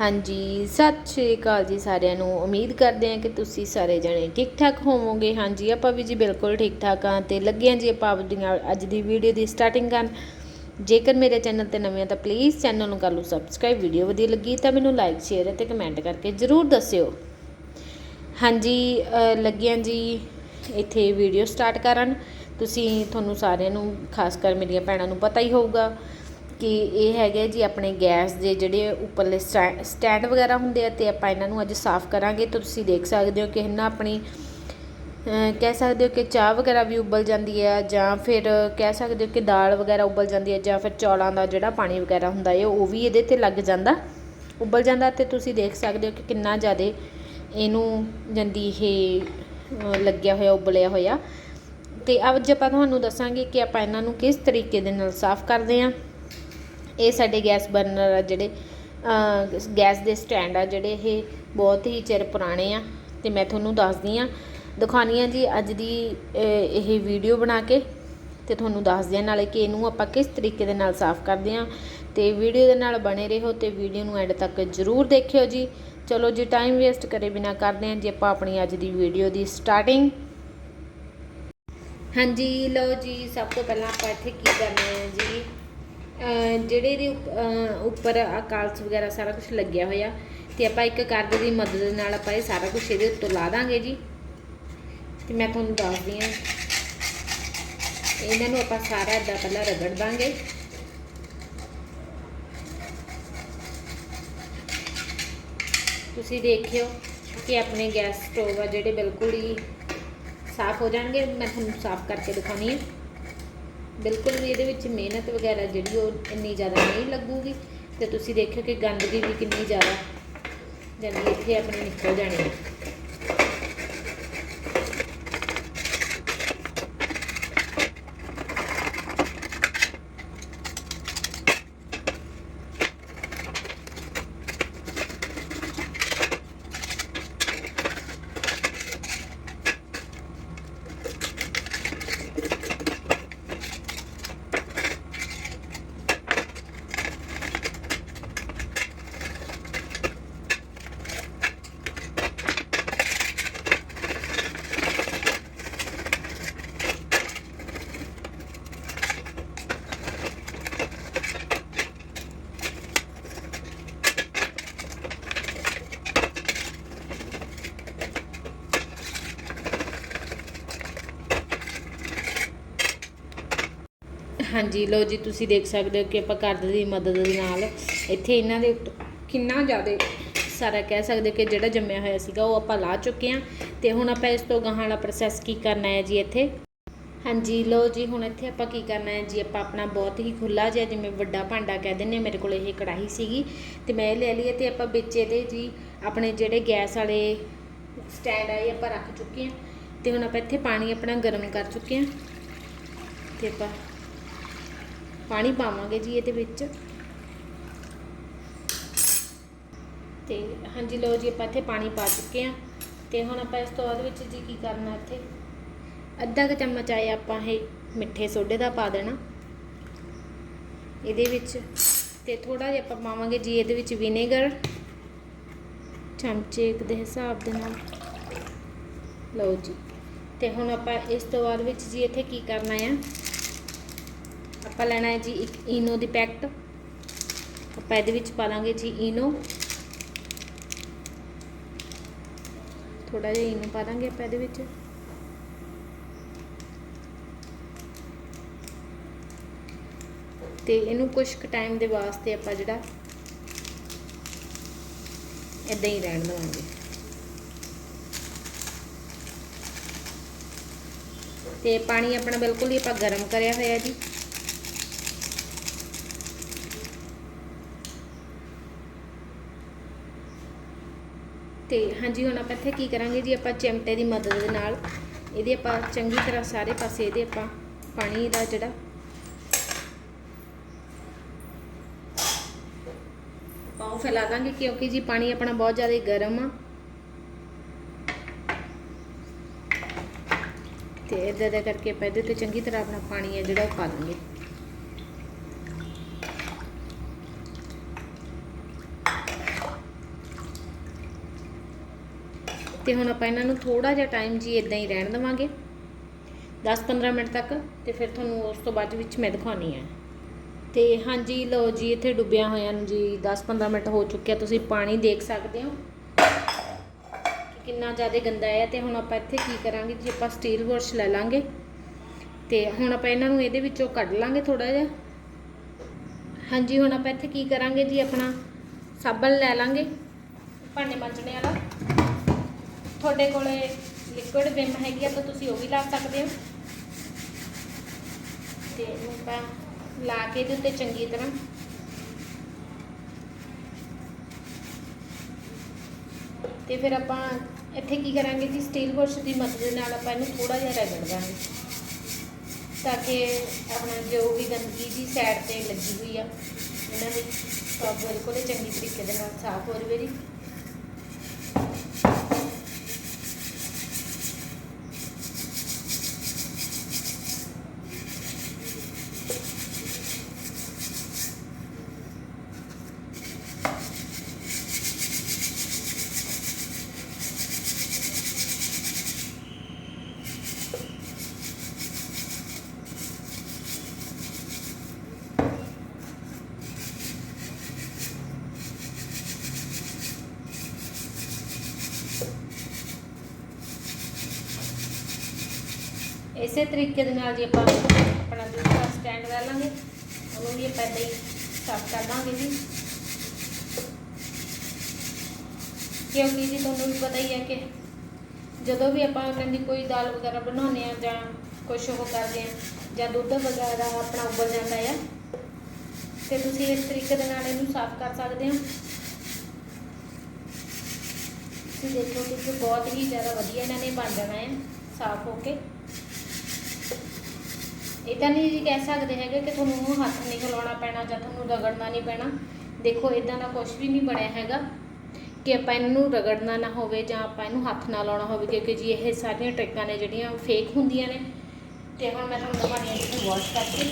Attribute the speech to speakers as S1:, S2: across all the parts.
S1: ਹਾਂਜੀ ਸਤਿ ਸ਼੍ਰੀ ਅਕਾਲ ਜੀ ਸਾਰਿਆਂ ਨੂੰ। ਉਮੀਦ ਕਰਦੇ ਹਾਂ ਕਿ ਤੁਸੀਂ ਸਾਰੇ ਜਣੇ ਠੀਕ ਠਾਕ ਹੋਵੋਗੇ। ਹਾਂਜੀ ਆਪਾਂ ਵੀ ਜੀ ਬਿਲਕੁਲ ਠੀਕ ਠਾਕ ਹਾਂ ਤੇ ਲੱਗੇ ਹਾਂ ਜੀ ਆਪਾਂ ਆਪਦੀਆਂ ਅੱਜ ਦੀ ਵੀਡੀਓ ਦੀ ਸਟਾਰਟਿੰਗ ਕਰਨ। ਜੇਕਰ ਮੇਰੇ ਚੈਨਲ ਤੇ ਨਵੇਂ ਆ ਤਾਂ ਪਲੀਜ਼ ਚੈਨਲ ਨੂੰ ਕਰ ਲਓ ਸਬਸਕ੍ਰਾਈਬ ਵੀਡੀਓ ਵਧੀਆ ਲੱਗੀ ਤਾਂ ਮੈਨੂੰ ਲਾਈਕ ਸ਼ੇਅਰ ਅਤੇ ਕਮੈਂਟ ਕਰਕੇ ਜ਼ਰੂਰ ਦੱਸਿਓ। ਹਾਂਜੀ ਅ, ਲੱਗੇ ਹਾਂ ਜੀ ਇੱਥੇ ਵੀਡੀਓ ਸਟਾਰਟ ਕਰਨ। ਤੁਸੀਂ ਤੁਹਾਨੂੰ ਸਾਰਿਆਂ ਨੂੰ ਖਾਸ ਕਰ ਮੇਰੀਆਂ ਭੈਣਾਂ ਨੂੰ ਪਤਾ ਹੀ ਹੋਊਗਾ। ਕਿ ਇਹ ਹੈਗੇ ਜੀ ਆਪਣੇ ਗੈਸ ਦੇ ਜਿਹੜੇ ਉੱਪਰਲੇ ਸਟੈ- ਸਟੈਂਡ ਵਗੈਰਾ ਹੁੰਦੇ ਆ ਤੇ ਆਪਾਂ ਇਹਨਾਂ ਨੂੰ ਅੱਜ ਸਾਫ਼ ਕਰਾਂਗੇ ਤਾਂ ਤੁਸੀਂ ਦੇਖ ਸਕਦੇ ਹੋ ਕਿ ਇਹਨਾਂ ਆਪਣੀ ਕਹਿ ਸਕਦੇ ਹੋ ਕਿ ਚਾਹ ਵਗੈਰਾ ਵੀ ਉਬਲ ਜਾਂਦੀ ਹੈ ਜਾਂ ਫਿਰ ਕਹਿ ਸਕਦੇ ਹੋ ਕਿ ਦਾਲ ਵਗੈਰਾ ਉਬਲ ਜਾਂਦੀ ਹੈ ਜਾਂ ਫਿਰ ਚੌਲਾਂ ਦਾ ਜਿਹੜਾ ਪਾਣੀ ਵਗੈਰਾ ਹੁੰਦਾ ਹੈ ਉਹ ਵੀ ਇਹਦੇ ਤੇ ਲੱਗ ਜਾਂਦਾ, ਉਬਲ ਜਾਂਦਾ ਤੇ ਤੁਸੀਂ ਦੇਖ ਸਕਦੇ ਹੋ ਕਿ ਕਿੰਨਾ ਜ਼ਿਆਦਾ ਇਹਨੂੰ ਜਾਂਦੀ ਇਹ ਲੱਗਿਆ ਹੋਇਆ, ਉਬਲਿਆ ਹੋਇਆ। ਤੇ ਅੱਜ ਆਪਾਂ ਤੁਹਾਨੂੰ ਦੱਸਾਂਗੇ ਕਿ ਆਪਾਂ ਇਹਨਾਂ ਨੂੰ ਕਿਸ ਤਰੀਕੇ ਦੇ ਨਾਲ ਸਾਫ਼ ਕਰਦੇ ਹਾਂ ਇਹ ਸਾਡੇ ਗੈਸ ਬਰਨਰ ਆ ਜਿਹੜੇ ਗੈਸ ਦੇ ਸਟੈਂਡ ਆ ਜਿਹੜੇ ਇਹ ਬਹੁਤ ਹੀ ਚਿਰ ਪੁਰਾਣੇ ਆ ਤੇ ਮੈਂ ਤੁਹਾਨੂੰ ਦੱਸਦੀ ਆ। ਦਿਖਾਉਣੀ ਆ ਜੀ ਅੱਜ ਦੀ ਇਹ ਵੀਡੀਓ ਬਣਾ ਕੇ ਤੇ ਤੁਹਾਨੂੰ ਦੱਸਦੇ ਆ ਨਾਲੇ ਕਿ ਇਹਨੂੰ ਆਪਾਂ ਕਿਸ ਤਰੀਕੇ ਦੇ ਨਾਲ ਸਾਫ਼ ਕਰਦੇ ਆ। ਤੇ ਵੀਡੀਓ ਦੇ ਨਾਲ ਬਣੇ ਰਹੋ ਤੇ ਵੀਡੀਓ ਨੂੰ ਐਂਡ ਤੱਕ ਜ਼ਰੂਰ ਦੇਖਿਓ ਜੀ। ਚਲੋ ਜੀ ਟਾਈਮ ਵੇਸਟ ਕਰੇ ਬਿਨਾ ਕਰਦੇ ਹਾਂ ਜੀ, ਆਪਾਂ ਆਪਣੀ ਅੱਜ ਦੀ ਵੀਡੀਓ ਦੀ ਸਟਾਰਟਿੰਗ। ਹਾਂਜੀ, ਲਓ ਜੀ, ਸਭ ਤੋਂ ਪਹਿਲਾਂ ਆਪਾਂ ਇੱਥੇ ਕੀ ਕਰਨਾ ਹੈ ਜੀ? ਜਿਹੜੇ ਇਹਦੇ ਉੱਪ- ਉੱਪਰ ਅਕਾਲਸ ਵਗੈਰਾ ਸਾਰਾ ਕੁਝ ਲੱਗਿਆ ਹੋਇਆ, ਤੇ ਆਪਾਂ ਇੱਕ ਕਰਦ ਦੀ ਮਦਦ ਨਾਲ ਆਪਾਂ ਇਹ ਸਾਰਾ ਕੁਝ ਇਹਦੇ ਉੱਤੋਂ ਲਾ ਦਾਂਗੇ ਜੀ। ਤੇ ਮੈਂ ਤੁਹਾਨੂੰ ਦੱਸਦੀ ਹਾਂ। ਇਹਨਾਂ ਨੂੰ ਆਪਾਂ ਸਾਰਾ ਏਦਾਂ ਪਹਿਲਾਂ ਰਗੜ ਦਾਂਗੇ। ਤੁਸੀਂ ਦੇਖਿਓ ਕਿ ਆਪਣੇ ਗੈਸ ਸਟੋਵ ਆ ਜਿਹੜੇ ਬਿਲਕੁਲ ਹੀ ਸਾਫ਼ ਹੋ ਜਾਣਗੇ। ਮੈਂ ਤੁਹਾਨੂੰ ਸਾਫ਼ ਕਰਕੇ ਦਿਖਾਉਣੀ ਹੈ ਬਿਲਕੁਲ ਵੀ ਇਹਦੇ ਵਿੱਚ ਮਿਹਨਤ ਵਗੈਰਾ ਜਿਹੜੀ ਉਹ ਇੰਨੀ ਜ਼ਿਆਦਾ ਨਹੀਂ ਲੱਗੂਗੀ ਤੇ ਤੁਸੀਂ ਦੇਖਿਓ ਕਿ ਗੰਦਗੀ ਵੀ ਕਿੰਨੀ ਜ਼ਿਆਦਾ ਜਾਨੀ ਇੱਥੇ ਆਪਣੀ ਨਿਕਲ ਜਾਣੀ ਹੈ। ਹਾਂਜੀ, ਲਓ ਜੀ, ਤੁਸੀਂ ਦੇਖ ਸਕਦੇ ਹੋ ਕਿ ਆਪਾਂ ਕਰਦ ਦੀ ਮਦਦ ਦੇ ਨਾਲ ਇੱਥੇ ਇਹਨਾਂ ਦੇ ਕਿੰਨਾ ਜ਼ਿਆਦਾ ਸਾਰਾ ਕਹਿ ਸਕਦੇ ਕਿ ਜਿਹੜਾ ਜੰਮਿਆ ਹੋਇਆ ਸੀਗਾ, ਉਹ ਆਪਾਂ ਲਾ ਚੁੱਕੇ ਹਾਂ ਤੇ ਹੁਣ ਆਪਾਂ ਇਸ ਤੋਂ ਗਾਹਾਂ ਵਾਲਾ ਪ੍ਰੋਸੈਸ ਕੀ ਕਰਨਾ ਹੈ ਜੀ ਇੱਥੇ? ਹਾਂਜੀ, ਲਓ ਜੀ, ਹੁਣ ਇੱਥੇ ਆਪਾਂ ਕੀ ਕਰਨਾ ਹੈ ਜੀ, ਆਪਾਂ ਆਪਣਾ ਬਹੁਤ ਹੀ ਖੁੱਲਾ ਜਿਹਾ ਜਿਵੇਂ ਵੱਡਾ ਭਾਂਡਾ ਕਹਿ ਦਿੰਦੇ ਹਾਂ, ਮੇਰੇ ਕੋਲ ਇਹ ਕੜਾਹੀ ਸੀਗੀ ਤੇ ਮੈਂ ਇਹ ਲੈ ਲਈ ਹੈ ਤੇ ਆਪਾਂ ਵਿੱਚ ਇਹਦੇ ਜੀ ਆਪਣੇ ਜਿਹੜੇ ਗੈਸ ਵਾਲੇ ਸਟੈਂਡ ਆ, ਇਹ ਆਪਾਂ ਰੱਖ ਚੁੱਕੇ ਹਾਂ ਤੇ ਹੁਣ ਆਪਾਂ ਇੱਥੇ ਪਾਣੀ ਆਪਣਾ ਗਰਮ ਕਰ ਚੁੱਕੇ ਹਾਂ ਤੇ ਆਪਾਂ ਪਾਣੀ ਪਾਵਾਂਗੇ ਜੀ ਇਹਦੇ ਵਿੱਚ। ਤੇ ਹਾਂਜੀ ਲਓ ਜੀ, ਆਪਾਂ ਇੱਥੇ ਪਾਣੀ ਪਾ ਚੁੱਕੇ ਹਾਂ। ਤੇ ਹੁਣ ਆਪਾਂ ਇਸ ਤੋਂ ਬਾਅਦ ਵਿੱਚ ਜੀ ਕੀ ਕਰਨਾ ਇੱਥੇ? ਅੱਧਾ ਕੁ ਚਮਚ ਆਏ ਆਪਾਂ ਇਹ ਮਿੱਠੇ ਸੋਡੇ ਦਾ ਪਾ ਦੇਣਾ। ਇਹਦੇ ਵਿੱਚ ਤੇ ਥੋੜਾ ਜਿਹਾ ਆਪਾਂ ਪਾਵਾਂਗੇ ਜੀ ਇਹਦੇ ਵਿੱਚ ਵਿਨੇਗਰ। ਚਮਚੇ ਇੱਕ ਦੇ ਹਿਸਾਬ ਦੇ ਨਾਲ। ਲਓ ਜੀ। ਤੇ ਹੁਣ ਆਪਾਂ ਇਸ ਤੋਂ ਬਾਅਦ ਵਿੱਚ ਜੀ ਇੱਥੇ ਕੀ ਕਰਨਾ ਆ? ਆਪਾਂ ਲੈਣਾ ਹੈ ਜੀ ਇੱਕ ਈਨੋ ਦੀ ਪੈਕਟ। ਆਪਾਂ ਇਹਦੇ ਵਿੱਚ ਪਾ ਲਾਂਗੇ ਜੀ ਈਨੋ। ਥੋੜਾ ਜਿਹਾ ਈਨੋ ਪਾ ਦਾਂਗੇ ਆਪਾਂ ਇਹਦੇ ਵਿੱਚ। ਤੇ ਇਹਨੂੰ ਕੁਝ ਕੁ ਟਾਈਮ ਦੇ ਵਾਸਤੇ ਆਪਾਂ ਜਿਹੜਾ ਇਦਾਂ ਹੀ ਰਹਿਣ ਦੇਵਾਂਗੇ। ਤੇ ਪਾਣੀ ਆਪਣਾ ਬਿਲਕੁਲ ਹੀ ਆਪਾਂ ਗਰਮ ਕਰਿਆ ਹੋਇਆ ਜੀ। ਤੇ ਹਾਂਜੀ, ਹੁਣ ਆਪਾਂ ਇੱਥੇ ਕੀ ਕਰਾਂਗੇ ਜੀ? ਆਪਾਂ ਚਿਮਟੇ ਦੀ ਮਦਦ ਦੇ ਨਾਲ ਇਹਦੇ ਆਪਾਂ ਚੰਗੀ ਤਰ੍ਹਾਂ ਸਾਰੇ ਪਾਸੇ ਇਹਦੇ ਆਪਾਂ ਪਾਣੀ ਦਾ ਜਿਹੜਾ ਪਾਉ ਫੈਲਾ ਦਾਂਗੇ, ਕਿਉਂਕਿ ਜੀ ਪਾਣੀ ਆਪਣਾ ਬਹੁਤ ਜ਼ਿਆਦਾ ਗਰਮ ਆ। ਤੇ ਇਦਾਂ ਦਾ ਕਰਕੇ ਆਪਾਂ ਇਹਦੇ ਤੇ ਚੰਗੀ ਤਰ੍ਹਾਂ ਆਪਣਾ ਪਾਣੀ ਹੈ ਜਿਹੜਾ ਉਹ ਪਾ ਦਾਂਗੇ ਤੇ ਹੁਣ ਆਪਾਂ ਇਹਨਾਂ ਨੂੰ ਥੋੜਾ ਜਿਹਾ ਟਾਈਮ ਜੀ ਇਦਾਂ ਹੀ ਰਹਿਣ ਦੇਵਾਂਗੇ। 10-15 ਮਿੰਟ ਤੱਕ ਤੇ ਫਿਰ ਤੁਹਾਨੂੰ ਉਸ ਤੋਂ ਬਾਅਦ ਵਿੱਚ ਮੈਂ ਦਿਖਾਉਣੀ ਹੈ ਤੇ ਹਾਂਜੀ, ਲਓ ਜੀ, ਇੱਥੇ ਡੁੱਬਿਆ ਹੋਇਆ ਨੂੰ ਜੀ 10-15 ਮਿੰਟ ਹੋ ਚੁੱਕਿਆ ਤੁਸੀਂ ਪਾਣੀ ਦੇਖ ਸਕਦੇ ਹੋ ਕਿ ਕਿੰਨਾ ਜ਼ਿਆਦਾ ਗੰਦਾ ਹੈ ਤੇ ਹੁਣ ਆਪਾਂ ਇੱਥੇ ਕੀ ਕਰਾਂਗੇ ਜੀ, ਆਪਾਂ ਸਟੀਲ ਬੁਰਸ਼ ਲੈ ਲਾਂਗੇ। ਤੇ ਹੁਣ ਆਪਾਂ ਇਹਨਾਂ ਨੂੰ ਇਹਦੇ ਵਿੱਚੋਂ ਕੱਢ ਲਾਂਗੇ ਥੋੜਾ ਜਿਹਾ। ਹਾਂਜੀ, ਹੁਣ ਆਪਾਂ ਇੱਥੇ ਕੀ ਕਰਾਂਗੇ ਜੀ, ਆਪਣਾ ਸਾਬਣ ਲੈ ਲਾਂਗੇ। ਭਾਂਡੇ ਮਾਂਜਣੇ ਵਾਲਾ। ਤੁਹਾਡੇ ਕੋਲੇ ਲਿਕੁਇਡ ਵਿਮ ਹੈਗੀ ਆ, ਤਾਂ ਤੁਸੀਂ ਉਹ ਵੀ ਲਾ ਸਕਦੇ ਹੋ। ਤੇ ਆਪਾਂ ਲਾ ਕੇ ਇਹਦੇ ਉੱਤੇ ਚੰਗੀ ਤਰ੍ਹਾਂ ਤੇ ਫਿਰ ਆਪਾਂ ਇੱਥੇ ਕੀ ਕਰਾਂਗੇ ਜੀ ਸਟੀਲ ਬੁਰਸ਼ ਦੀ ਮਦਦ ਨਾਲ ਆਪਾਂ ਇਹਨੂੰ ਥੋੜਾ ਜਿਹਾ ਰਗੜ ਦਾਂਗੇ, ਤਾਂ ਕਿ ਆਪਣਾ ਜੋ ਵੀ ਗੰਦਗੀ ਦੀ ਸਾਈਡ ਤੇ ਲੱਗੀ ਹੋਈ ਆ, ਇਹਨਾਂ ਦੀ ਬਿਲਕੁਲ ਚੰਗੀ ਤਰੀਕੇ ਦੇ ਨਾਲ ਸਾਫ਼ ਹੋ ਜਾਵੇ ਜੀ ਇਸੇ ਤਰੀਕੇ ਦੇ ਨਾਲ ਜੀ ਆਪਾਂ ਆਪਣਾ ਦੂਸਰਾ ਸਟੈਂਡ ਲੈ ਲਾਂਗੇ। ਉਹਨੂੰ ਵੀ ਆਪਾਂ ਏਦਾਂ ਹੀ ਸਾਫ਼ ਕਰ ਦਾਂਗੇ ਜੀ। ਕਿਉਂਕਿ ਜੀ ਤੁਹਾਨੂੰ ਵੀ ਪਤਾ ਹੀ ਹੈ ਕਿ ਜਦੋਂ ਵੀ ਆਪਾਂ ਕਹਿੰਦੀ ਕੋਈ ਦਾਲ ਵਗੈਰਾ ਬਣਾਉਂਦੇ ਆ ਜਾਂ ਕੁਛ ਉਹ ਕਰਦੇ ਆ ਜਾਂ ਦੁੱਧ ਵਗੈਰਾ ਆਪਣਾ ਉਬਲ ਜਾਂਦਾ ਆ, ਤੇ ਤੁਸੀਂ ਇਸ ਤਰੀਕੇ ਦੇ ਨਾਲ ਇਹਨੂੰ ਸਾਫ਼ ਕਰ ਸਕਦੇ ਹੋ। ਤੁਸੀਂ ਦੇਖੋ ਕਿ ਬਹੁਤ ਹੀ ਜ਼ਿਆਦਾ ਵਧੀਆ ਇਹਨਾਂ ਨੇ ਬਣ ਜਾਣਾ ਹੈ, ਸਾਫ਼ ਹੋ ਕੇ। ਇਹ ਤਾਂ ਨਹੀਂ ਜੀ ਕਹਿ ਸਕਦੇ ਹੈਗੇ ਕਿ ਤੁਹਾਨੂੰ ਉਹ ਹੱਥ ਨਹੀਂ ਹਿਲਾਉਣਾ ਪੈਣਾ ਜਾਂ ਤੁਹਾਨੂੰ ਰਗੜਨਾ ਨਹੀਂ ਪੈਣਾ। ਦੇਖੋ ਇਦਾਂ ਦਾ ਕੁਝ ਵੀ ਨਹੀਂ ਬਣਿਆ ਹੈਗਾ ਕਿ ਆਪਾਂ ਇਹਨੂੰ ਰਗੜਨਾ ਨਾ ਹੋਵੇ ਜਾਂ ਆਪਾਂ ਇਹਨੂੰ ਹੱਥ ਨਾ ਲਾਉਣਾ ਹੋਵੇ, ਕਿਉਂਕਿ ਜੀ ਇਹ ਸਾਰੀਆਂ ਟ੍ਰਿਕਾਂ ਨੇ ਜਿਹੜੀਆਂ ਫੇਕ ਹੁੰਦੀਆਂ ਨੇ। ਤੇ ਹੁਣ ਮੈਂ ਤੁਹਾਨੂੰ ਦਿਖਾਉਣੀ ਹੈ ਕਿ ਵਾਸ਼ ਕਰਕੇ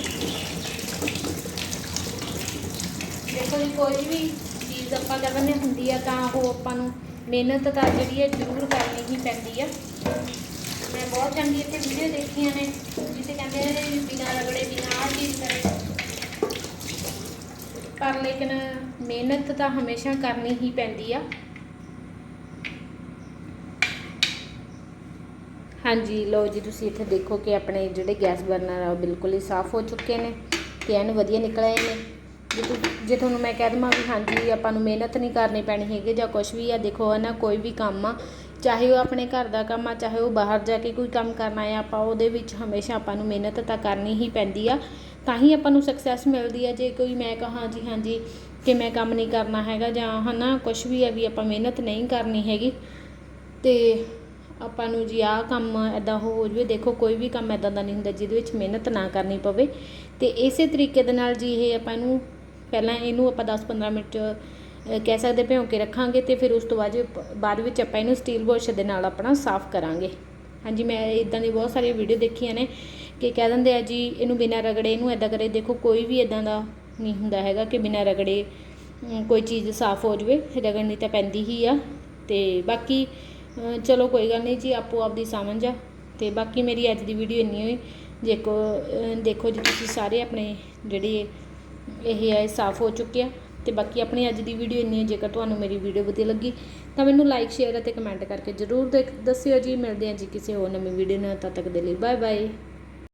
S1: ਦੇਖੋ ਜੀ, ਕੋਈ ਵੀ ਚੀਜ਼ ਆਪਾਂ ਕਰਨੇ ਹੁੰਦੀ ਆ ਤਾਂ ਉਹ ਆਪਾਂ ਨੂੰ ਮਿਹਨਤ ਤਾਂ ਜਿਹੜੀ ਹੈ ਜ਼ਰੂਰ ਕਰਨੀ ਹੀ ਪੈਂਦੀ ਆ। ਮੈਂ ਬਹੁਤ ਚੰਗੀ ਇੱਥੇ ਵੀਡੀਓ ਦੇਖੀਆਂ ਨੇ। ਜਿੱਥੇ ਕਹਿੰਦੇ ਬਿਨਾਂ ਰਗੜੇ, ਬਿਨਾਂ ਆਹ ਚੀਜ਼ ਕਰੇ। ਪਰ ਲੇਕਿਨ ਮਿਹਨਤ ਤਾਂ ਹਮੇਸ਼ਾ ਕਰਨੀ ਹੀ ਪੈਂਦੀ ਆ। ਹਾਂਜੀ, ਲਓ ਜੀ, ਤੁਸੀਂ ਇੱਥੇ ਦੇਖੋ ਕਿ ਆਪਣੇ ਜਿਹੜੇ ਗੈਸ ਬਰਨਰ ਆ, ਉਹ ਬਿਲਕੁਲ ਹੀ ਸਾਫ਼ ਹੋ ਚੁੱਕੇ ਨੇ ਤੇ ਐਨ ਵਧੀਆ ਨਿਕਲ ਆਏ ਨੇ। ਜੇ ਜੇ ਤੁਹਾਨੂੰ ਮੈਂ ਕਹਿ ਦਵਾਂ ਵੀ ਹਾਂਜੀ, ਆਪਾਂ ਨੂੰ ਮਿਹਨਤ ਨਹੀਂ ਕਰਨੀ ਪੈਣੀ ਹੈਗੀ ਜਾਂ ਕੁਝ ਵੀ ਆ, ਦੇਖੋ ਹੈ ਨਾ ਕੋਈ ਵੀ ਕੰਮ ਆ ਚਾਹੇ ਉਹ ਆਪਣੇ ਘਰ ਦਾ ਕੰਮ ਆ ਚਾਹੇ ਉਹ ਬਾਹਰ ਜਾ ਕੇ ਕੋਈ ਕੰਮ ਕਰਨਾ ਆ ਆਪਾਂ ਉਹਦੇ ਵਿੱਚ ਹਮੇਸ਼ਾ ਆਪਾਂ ਨੂੰ ਮਿਹਨਤ ਤਾਂ ਕਰਨੀ ਹੀ ਪੈਂਦੀ ਆ। ਤਾਂ ਹੀ ਆਪਾਂ ਨੂੰ ਸਕਸੈਸ ਮਿਲਦੀ ਆ। ਜੇ ਕੋਈ ਮੈਂ ਕਹਾਂ ਜੀ ਹਾਂਜੀ ਕਿ ਮੈਂ ਕੰਮ ਨਹੀਂ ਕਰਨਾ ਹੈਗਾ ਜਾਂ ਹਨਾ ਕੁਝ ਵੀ ਹੈ ਵੀ ਆਪਾਂ ਮਿਹਨਤ ਨਹੀਂ ਕਰਨੀ ਹੈਗੀ ਤੇ ਆਪਾਂ ਨੂੰ ਜੀ ਆਹ ਕੰਮ ਐਦਾਂ ਹੋ ਜਵੇ ਦੇਖੋ ਕੋਈ ਵੀ ਕੰਮ ਐਦਾਂ ਦਾ ਨਹੀਂ ਹੁੰਦਾ ਜਿਹਦੇ ਵਿੱਚ ਮਿਹਨਤ ਨਾ ਕਰਨੀ ਪਵੇ। ਤੇ ਇਸੇ ਤਰੀਕੇ ਦੇ ਨਾਲ ਜੀ ਇਹ ਆਪਾਂ ਨੂੰ ਪਹਿਲਾਂ ਇਹਨੂੰ ਆਪਾਂ 10-15 ਮਿੰਟ ਅ, ਕਹਿ ਸਕਦੇ ਭਿਉਂ ਕੇ ਰੱਖਾਂਗੇ ਤੇ ਫਿਰ ਉਸ ਤੋਂ ਬਾਅਦ ਜੇ ਪ- ਬਾਅਦ ਵਿੱਚ ਆਪਾਂ ਇਹਨੂੰ ਸਟੀਲ ਬੁਰਸ਼ ਦੇ ਨਾਲ ਆਪਣਾ ਸਾਫ਼ ਕਰਾਂਗੇ। ਹਾਂਜੀ, ਮੈਂ ਇਦਾਂ ਦੀ ਬਹੁਤ ਸਾਰੀਆਂ ਵੀਡੀਓ ਦੇਖੀਆਂ ਨੇ ਕਿ ਕਹਿ ਦਿੰਦੇ ਆ ਜੀ, ਇਹਨੂੰ ਬਿਨਾਂ ਰਗੜੇ ਇਹਨੂੰ ਐਦਾਂ ਕਰੇ, ਦੇਖੋ ਕੋਈ ਵੀ ਇਦਾਂ ਦਾ ਨਹੀਂ ਹੁੰਦਾ ਹੈਗਾ ਕਿ ਬਿਨਾਂ ਰਗੜੇ ਕੋਈ ਚੀਜ਼ ਸਾਫ਼ ਹੋ ਜਵੇ, ਰਗੜਨੀ ਤਾਂ ਪੈਂਦੀ ਹੀ ਆ। ਤੇ ਬਾਕੀ ਚਲੋ ਕੋਈ ਗੱਲ ਨਹੀਂ ਜੀ, ਆਪੋ ਆਪਦੀ ਸਮਝ ਆ ਤੇ ਬਾਕੀ ਮੇਰੀ ਅੱਜ ਦੀ ਵੀਡੀਓ ਇੰਨੀ ਹੋਈ। ਜੇ ਕੋ ਦੇਖੋ ਜੀ, ਤੁਸੀਂ ਸਾਰੇ ਆਪਣੇ ਜਿਹੜੇ ਇਹ ਹੈ ਸਾਫ਼ ਹੋ ਚੁੱਕੇ ਆ। ਤੇ ਬਾਕੀ ਆਪਣੀ ਅੱਜ ਦੀ ਵੀਡੀਓ ਇੰਨੀ ਹੈ, ਜੇਕਰ ਤੁਹਾਨੂੰ ਮੇਰੀ ਵੀਡੀਓ ਵਧੀਆ ਲੱਗੀ, ਤਾਂ ਮੈਨੂੰ ਲਾਈਕ ਸ਼ੇਅਰ ਅਤੇ ਕਮੈਂਟ ਕਰਕੇ ਜ਼ਰੂਰ ਦੇਖ- ਦੱਸਿਓ ਜੀ। ਮਿਲਦੇ ਹਾਂ ਜੀ ਕਿਸੇ ਹੋਰ ਨਵੀਂ ਵੀਡੀਓ ਨਾਲ, ਤਦ ਤੱਕ ਦੇ ਲਈ ਬਾਏ ਬਾਏ